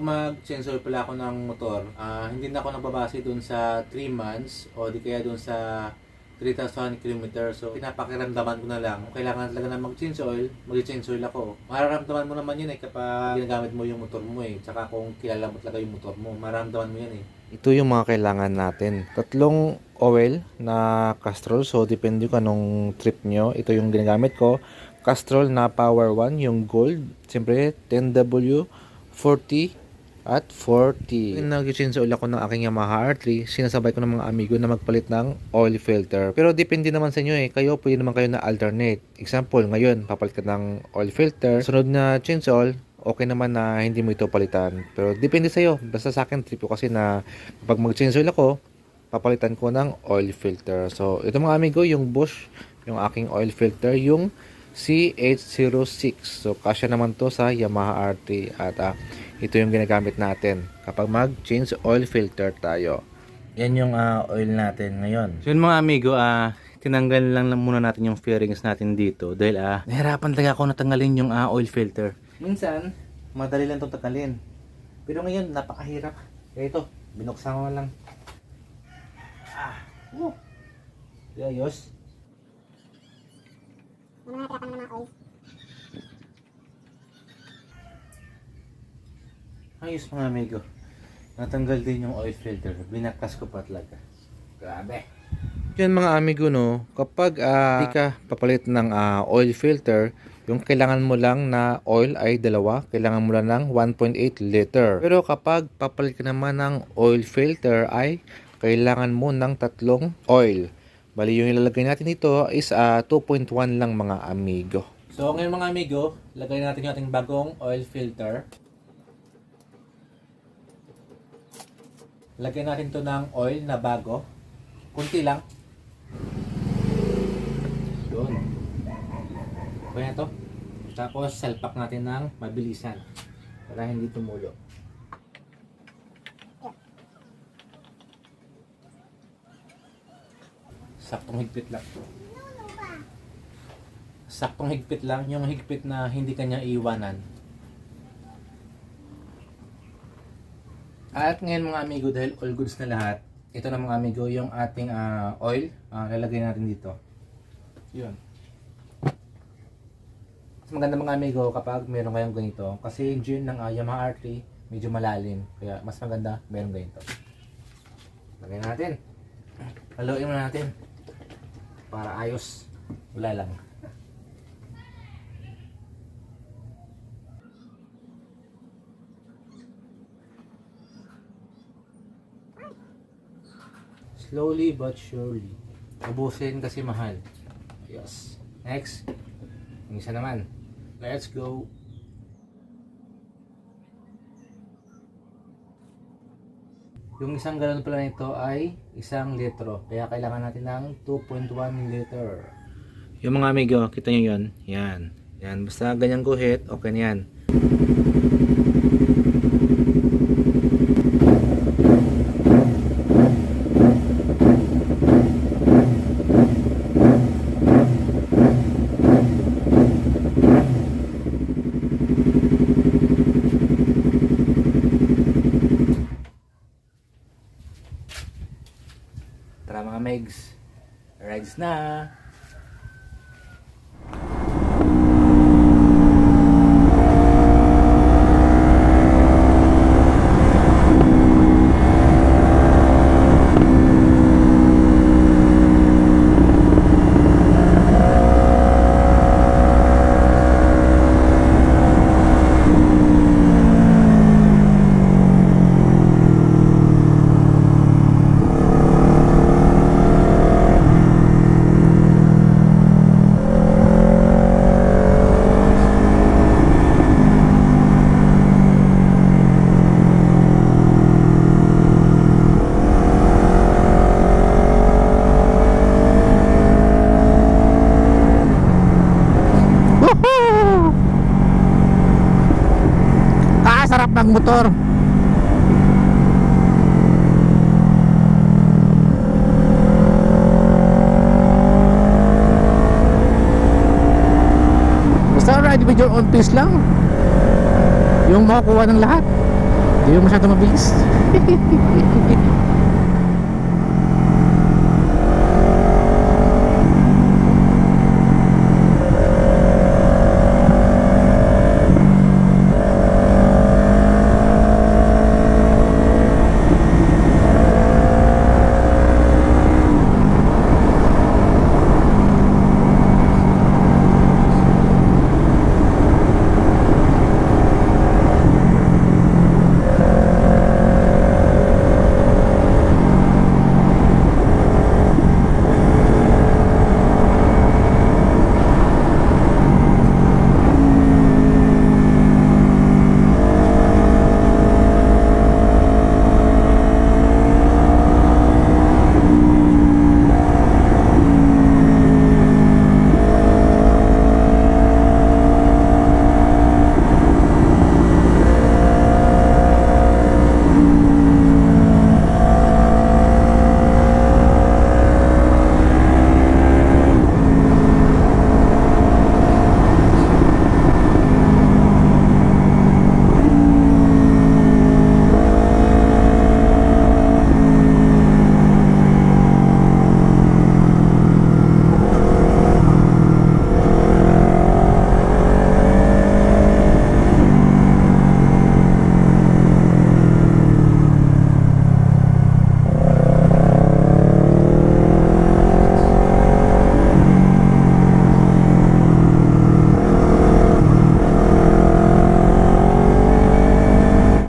Mag-change oil pala ako ng motor, ah, hindi na ako nagbabase dun sa 3 months o di kaya dun sa 3,000 km. So, pinapakiramdaman ko na lang. Kung kailangan talaga na mag-change oil, mag-change oil ako. Mararamdaman mo naman yun eh kapag ginagamit mo yung motor mo eh. Tsaka kung kilala mo talaga yung motor mo, mararamdaman mo yan eh. Ito yung mga kailangan natin. Tatlong oil na Castrol. So, depende kung anong trip nyo. Ito yung ginagamit ko. Castrol na Power 1, yung gold. Siyempre, 10W, 40 at 40. Nag-change oil ako ng aking Yamaha R3. Sinasabay ko ng mga amigo na magpalit ng oil filter. Pero depende naman sa inyo eh. Kayo, pwede naman kayo na alternate. Example, ngayon, papalit ka ng oil filter. Sunod na change oil, okay naman na hindi mo ito palitan. Pero depende sa iyo. Basta sa akin trip ko kasi na kapag mag-change oil ako, papalitan ko ng oil filter. So, ito mga amigo, yung Bosch, yung aking oil filter, yung CH06. So, kasya naman to sa Yamaha RT. At ah, ito yung ginagamit natin kapag mag-change oil filter tayo. Yan yung ah, oil natin ngayon. So, yun mga amigo, ah, tinanggal lang, lang muna natin yung fairings natin dito dahil ah, nahirapan talaga ako natanggalin yung ah, oil filter. Minsan, madali lang itong tanggalin. Pero ngayon, napakahirap. Kaya ito, binuksan ko na lang. Ah, oh. Di ayos. Ayos mga amigo. Natanggal din yung oil filter. Binakas ko pa talaga. Grabe. Yun mga amigo no, kapag ah, di ka papalit ng ah, oil filter, yung kailangan mo lang na oil ay dalawa, kailangan mo lang ng 1.8 liter. Pero kapag papalit ka naman ng oil filter ay kailangan mo ng tatlong oil. Bali yung ilalagay natin dito is ah, 2.1 lang mga amigo. So ngayon mga amigo, lagay natin yung ating bagong oil filter. Lagyan natin to ng oil na bago. Kunti lang. Yun. Okay na to. Tapos salpak natin ng mabilisan. Para hindi tumulo. Saktong higpit lang. Saktong higpit lang. Yung higpit na hindi kanya iiwanan. At ngayon mga amigo, dahil all goods na lahat, ito na mga amigo, yung ating ah, oil, ah, lalagay natin dito. Yun. Mas maganda mga amigo kapag meron kayong ganito. Kasi yung engine ng ah, Yamaha R3, medyo malalim. Kaya mas maganda meron ganito. Lagay natin. Haluin muna natin. Para ayos. Wala lang. Slowly but surely. Ubusin kasi mahal. Yes. Next. Yung isa naman. Let's go. Yung isang galon pala nito ay isang litro. Kaya kailangan natin ng 2.1 liter. Yung mga amigo, kita nyo yun? Yan. Yan. Basta ganyan guhit, okay na yan. Rides na! Kakasarap ng motor. Basta ride medyo on pace lang. Yung makukuha ng lahat. Hindi yung masyado mabilis.